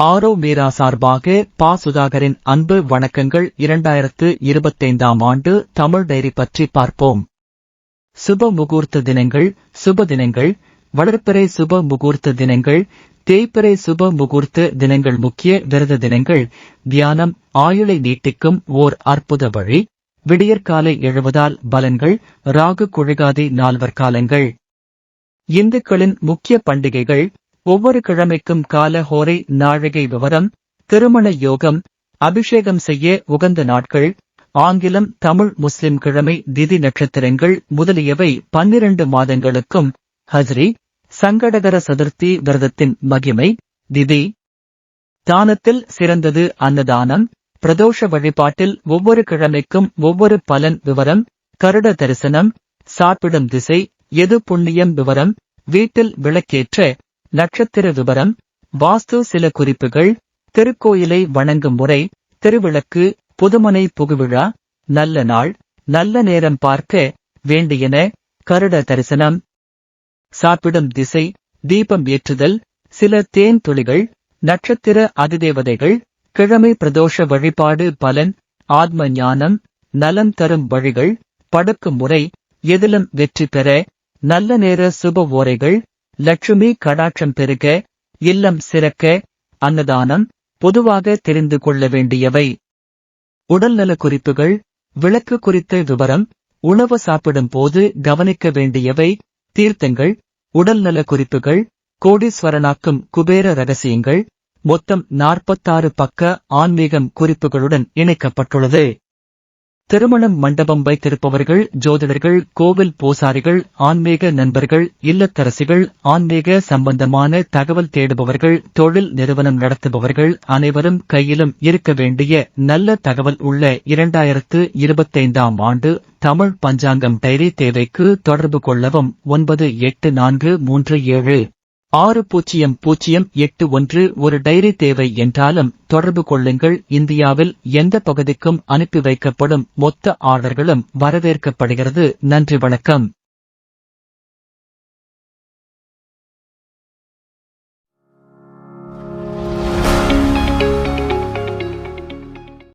ஆரோ மீரா சார்பாக பா. சுதாகரின் அன்பு வணக்கங்கள். இரண்டாயிரத்து இருபத்தைந்தாம் ஆண்டு தமிழ் டைரி பற்றி பார்ப்போம். சுப முகூர்த்த தினங்கள் சுப தினங்கள் வளர்ப்பிறை சுப முகூர்த்த தினங்கள் தேய்ப்பிறை சுப முகூர்த்த தினங்கள் முக்கிய விரத தினங்கள் தியானம் ஆயுளை நீட்டிக்கும் ஓர் அற்புத வழி விடியற்காலை எழுவதால் பலன்கள் ராகு குழகாதி நால்வர் காலங்கள். இந்துக்களின் முக்கிய பண்டிகைகள் ஒவ்வொரு கிழமைக்கும் கால ஹோரை நாழிகை விவரம் திருமண யோகம் அபிஷேகம் செய்ய உகந்த நாட்கள் ஆங்கிலம் தமிழ் முஸ்லிம் கிழமை திதி நட்சத்திரங்கள் முதலியவை பன்னிரண்டு மாதங்களுக்கும் ஹஜ்ரி சங்கடகர சதுர்த்தி விரதத்தின் மகிமை திதி தானத்தில் சிறந்தது அன்னதானம் பிரதோஷ வழிபாட்டில் ஒவ்வொரு கிழமைக்கும் ஒவ்வொரு பலன் விவரம் கருட தரிசனம் சாப்பிடும் திசை எது புண்ணியம் விவரம் வீட்டில் விளக்கேற்ற நட்சத்திர விவரம் வாஸ்து சில குறிப்புகள் திருக்கோயிலை வணங்கும் முறை திருவிளக்கு புதுமனை புகுவிழா நல்ல நாள் நல்ல நேரம் பார்க்க வேண்டியன கருட தரிசனம். சாப்பிடும் திசை தீபம் ஏற்றுதல் சில தேன் துளிகள் நட்சத்திர அதிதேவதைகள் கிழமை பிரதோஷ வழிபாடு பலன் ஆத்ம ஞானம் நலம் தரும் வழிகள் படுக்கும் முறை எதிலும் வெற்றி பெற நல்ல நேர சுப ஓரைகள் லட்சுமி கடாட்சம் பெருக இல்லம் சிறக்க அன்னதானம் பொதுவாக தெரிந்து கொள்ள வேண்டியவை. உடல்நல குறிப்புகள் விளக்கு குறித்த விவரம் உணவு சாப்பிடும் போது கவனிக்க வேண்டியவை தீர்த்தங்கள் உடல்நல குறிப்புகள் கோடீஸ்வரனாக்கும் குபேர ரகசியங்கள் மொத்தம் நாற்பத்தாறு பக்க ஆன்மீகம் குறிப்புகளுடன் இணைக்கப்பட்டுள்ளது. திருமணம் மண்டபம் வைத்திருப்பவர்கள் ஜோதிடர்கள் கோவில் பூசாரிகள் ஆன்மீக நண்பர்கள் இல்லத்தரசிகள் ஆன்மீக சம்பந்தமான தகவல் தேடுபவர்கள் தொழில் நிறுவனம் நடத்துபவர்கள் அனைவரும் கையிலும் இருக்க வேண்டிய நல்ல தகவல் உள்ள இரண்டாயிரத்து இருபத்தைந்தாம் ஆண்டு தமிழ் பஞ்சாங்கம் டைரி தேவைக்கு தொடர்பு கொள்ளவும் ஒன்பது எட்டு நான்கு மூன்று ஏழு. ஆறு பூஜ்ஜியம் பூஜ்ஜியம் எட்டு ஒன்று ஒரு டைரி தேவை என்றாலும் தொடர்பு கொள்ளுங்கள். இந்தியாவில் எந்த பகுதிக்கும் அனுப்பி வைக்கப்படும் மொத்த ஆர்டர்களும் வரவேற்கப்படுகிறது. நன்றி வணக்கம்.